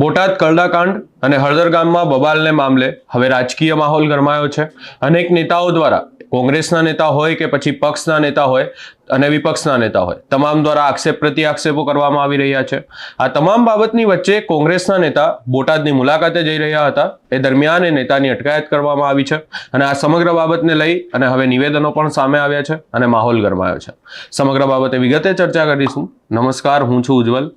બોટાદ કરડાકાંડ અને હળદર ગામમાં બબાલને મામલે હવે રાજકીય માહોલ ગરમાયો છે. અનેક નેતાઓ દ્વારા, કોંગ્રેસના નેતા હોય કે પછી પક્ષના નેતા હોય અને વિપક્ષના નેતા હોય, તમામ દ્વારા આક્ષેપ પ્રતિ આક્ષેપો કરવામાં આવી રહ્યા છે. આ તમામ બાબતની વચ્ચે કોંગ્રેસના નેતા બોટાદની મુલાકાતે જઈ રહ્યા હતા. એ દરમિયાન એ નેતાની અટકાયત કરવામાં આવી છે અને આ સમગ્ર બાબતને લઈ અને હવે નિવેદનો પણ સામે આવ્યા છે અને માહોલ ગરમાયો છે. સમગ્ર બાબતે વિગતે ચર્ચા કરીશું. નમસ્કાર, હું છું ઉજ્જવલ.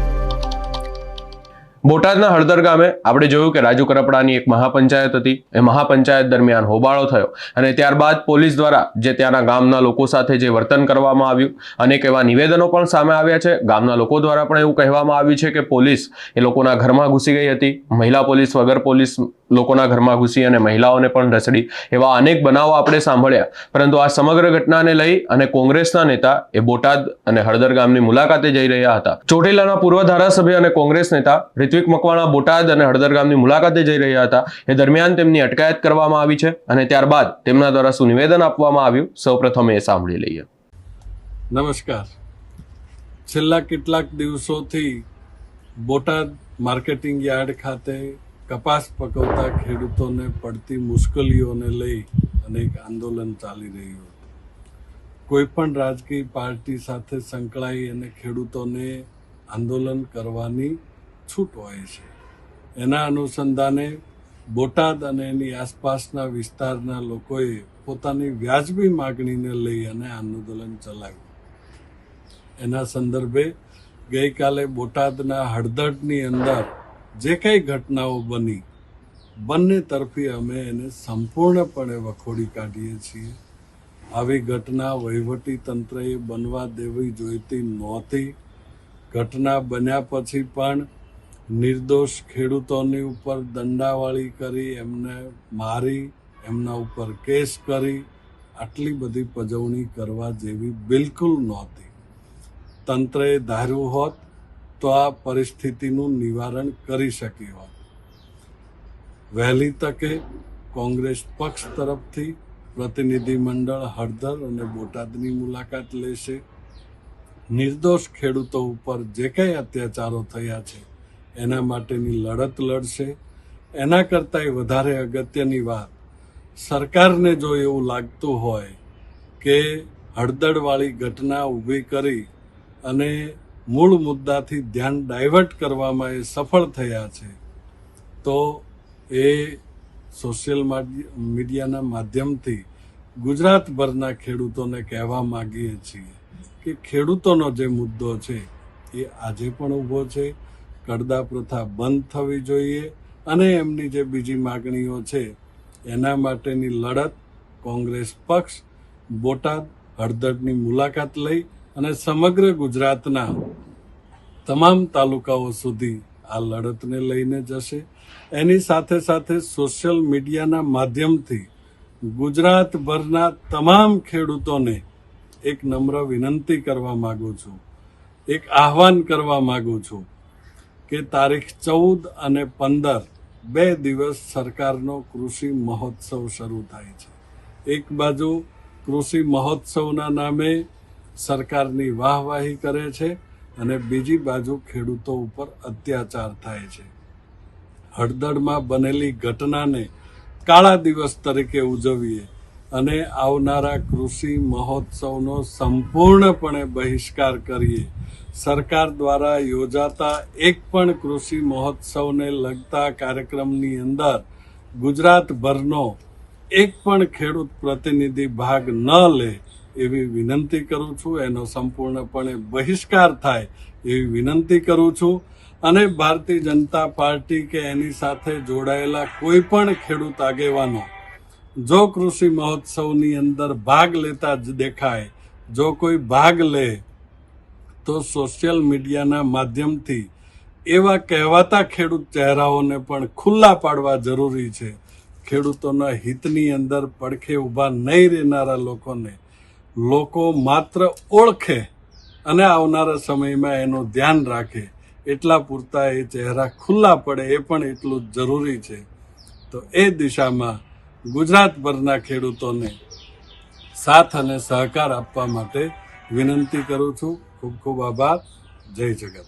બોટાદના હળદર ગામે આપણે જોયું કે રાજુ કરપડાની એક મહાપંચાયત હતી. એ મહાપંચાયત દરમિયાન હોબાળો થયો અને ત્યારબાદ પોલીસ દ્વારા જે ત્યાંના ગામના લોકો સાથે જે વર્તન કરવામાં આવ્યું, અનેક એવા નિવેદનો પણ સામે આવ્યા છે. ગામના લોકો દ્વારા પણ એવું કહેવામાં આવ્યું છે કે પોલીસ એ લોકોના ઘરમાં ઘૂસી ગઈ હતી. મહિલા પોલીસ વગર પોલીસ લોકોના ઘરમાં ઘૂસી અને મહિલાઓને પણ ઢસડી એવા અનેક બનાવો આપણે સાંભળ્યા. પરંતુ આ સમગ્ર ઘટનાને લઈ અને કોંગ્રેસના નેતા એ બોટાદ અને હળદર ગામની મુલાકાતે જઈ રહ્યા હતા. ચોટીલાના પૂર્વ ધારાસભ્ય અને કોંગ્રેસ નેતા રિત્વિક મકવાણા બોટાદ અને હળદર ગામની મુલાકાતે જઈ રહ્યા હતા. એ દરમિયાન તેમની અટકાયત કરવામાં આવી છે અને ત્યારબાદ તેમના દ્વારા શું નિવેદન આપવામાં આવ્યું, સૌપ્રથમ એ સાંભળી લઈએ. નમસ્કાર. છેલ્લા કેટલાક દિવસોથી બોટાદ માર્કેટિંગ યાર્ડ ખાતે કપાસ પકવતા ખેડૂતોને પડતી મુશ્કેલીઓને લઈ અનેક આંદોલન ચાલી રહ્યું હતું. કોઈપણ રાજકીય પાર્ટી સાથે સંકળાઈ અને ખેડૂતોને આંદોલન કરવાની છૂટ હોય છે. એના અનુસંધાને બોટાદ અને એની આસપાસના વિસ્તારના લોકોએ પોતાની વ્યાજબી માગણીને લઈ અને આંદોલન ચલાવ્યું. એના સંદર્ભે ગઈકાલે બોટાદના હળદડની અંદર જે કંઈ ઘટનાઓ બની, બંને તરફી અમે એને સંપૂર્ણપણે વખોડી કાઢીએ છીએ. આવી ઘટના વહીવટી તંત્રએ બનવા દેવી જોઈતી નહોતી. ઘટના બન્યા પછી પણ નિર્દોષ ખેડૂતોની ઉપર દંડાવાળી કરી, એમને મારી, એમના ઉપર કેસ કરી, આટલી બધી પજવણી કરવા જેવી બિલકુલ નહોતી. તંત્રએ ધાર્યું હોત તો આ પરિસ્થિતિનું નિવારણ કરી શકી હોત. વહેલી તકે કોંગ્રેસ પક્ષ તરફથી પ્રતિનિધિ મંડળ હળદર અને બોટાદની મુલાકાત લેશે. નિર્દોષ ખેડૂતો ઉપર જે કંઈ અત્યાચારો થયા છે એના માટેની લડત લડશે. એના કરતાંય વધારે અગત્યની વાત, સરકારને જો એવું લાગતું હોય કે હળદળવાળી ઘટના ઊભી કરી અને મૂળ મુદ્દાથી ધ્યાન ડાયવર્ટ કરવામાં એ સફળ થયા છે, તો એ સોશિયલ મીડિયાના માધ્યમથી ગુજરાતભરના ખેડૂતોને કહેવા માગીએ છીએ કે ખેડૂતોનો જે મુદ્દો છે એ આજે પણ ઊભો છે. કડદા પ્રથા બંધ થવી જોઈએ અને એમની જે બીજી માગણીઓ છે, એના માટેની લડત કોંગ્રેસ પક્ષ બોટાદ હળદરની મુલાકાત લઈ અને સમગ્ર ગુજરાતના તમામ તાલુકાઓ સુધી આ લડતને લઈને જશે. એની સાથે સાથે સોશિયલ મીડિયાના માધ્યમથી ગુજરાતભરના તમામ ખેડૂતોને એક નમ્ર વિનંતી કરવા માગું છું, એક આહવાન કરવા માગું છું કે તારીખ ચૌદ અને પંદર બે દિવસ સરકારનો કૃષિ મહોત્સવ શરૂ થાય છે. એક બાજુ કૃષિ મહોત્સવના નામે સરકારની વાહવાહી કરે છે અને બીજી બાજુ ખેડૂતો ઉપર અત્યાચાર થાય છે. હળદળમાં બનેલી ઘટનાને કાળા દિવસ તરીકે ઉજવીએ અને આવનારા કૃષિ મહોત્સવનો સંપૂર્ણપણે બહિષ્કાર કરીએ. સરકાર દ્વારા યોજાતા એક પણ કૃષિ મહોત્સવને લગતા કાર્યક્રમની અંદર ગુજરાતભરનો એક પણ ખેડૂત પ્રતિનિધિ ભાગ ન લે એવી વિનંતી કરું છું. એનો સંપૂર્ણપણે બહિષ્કાર થાય એવી વિનંતી કરું છું. અને ભારતીય જનતા પાર્ટી કે એની સાથે જોડાયેલા કોઈ પણ ખેડૂત આગેવાનો જો કૃષિ મહોત્સવની અંદર ભાગ લેતા જ દેખાય, જો કોઈ ભાગ લે, તો સોશિયલ મીડિયાના માધ્યમથી એવા કહેવાતા ખેડૂત ચહેરાઓને પણ ખુલ્લા પાડવા જરૂરી છે. ખેડૂતોના હિતની અંદર પડખે ઊભા નહીં રહેનારા લોકોને લોકો માત્ર ઓળખે અને આવનારા સમયમાં એનું ધ્યાન રાખે. એટલા પૂરતા એ ચહેરા ખુલ્લા પડે એ પણ એટલું જ જરૂરી છે. તો એ દિશામાં ગુજરાતભરના ખેડૂતોને સાથ અને સહકાર આપવા માટે વિનંતી કરું છું. ખૂબ ખૂબ આભાર. જય જગત.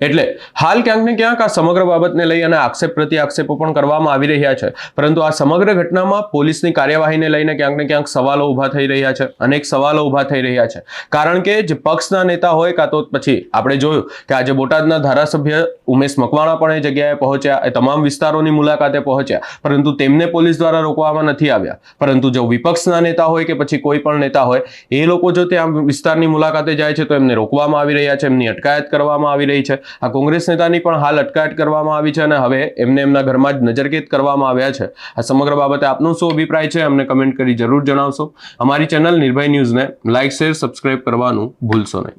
એટલે હાલ ક્યાંક ને ક્યાંક આ સમગ્ર બાબતને લઈ અને આક્ષેપ પ્રતિ આક્ષેપો પણ કરવામાં આવી રહ્યા છે. પરંતુ આ સમગ્ર ઘટનામાં પોલીસની કાર્યવાહીને લઈને ક્યાંક ને ક્યાંક સવાલો ઊભા થઈ રહ્યા છે. અનેક સવાલો ઊભા થઈ રહ્યા છે. કારણ કે જે પક્ષના નેતા હોય કાં તો પછી આપણે જોયું કે આજે બોટાદના ધારાસભ્ય ઉમેશ મકવાણા પણ એ જગ્યાએ પહોંચ્યા. એ તમામ વિસ્તારોની મુલાકાતે પહોંચ્યા. પરંતુ તેમને પોલીસ દ્વારા રોકવામાં નથી આવ્યા. પરંતુ જો વિપક્ષના નેતા હોય કે પછી કોઈ પણ નેતા હોય, એ લોકો જો ત્યાં વિસ્તારની મુલાકાતે જાય છે તો એમને રોકવામાં આવી રહ્યા છે. એમની અટકાયત કરવામાં આવી રહી છે. આ કોંગ્રેસ નેતાની પણ હાલ અટકાયત કરવામાં આવી છે અને હવે એમને એમના ઘરમાં જ નજરકેદ કરવામાં આવ્યા છે. આ સમગ્ર બાબતે આપનો શું અભિપ્રાય છે અમને કમેન્ટ કરી જરૂર જણાવશો. અમારી ચેનલ નિર્ભય ન્યૂઝને લાઇક શેર, સબસ્ક્રાઇબ કરવાનું ભૂલશો નહીં.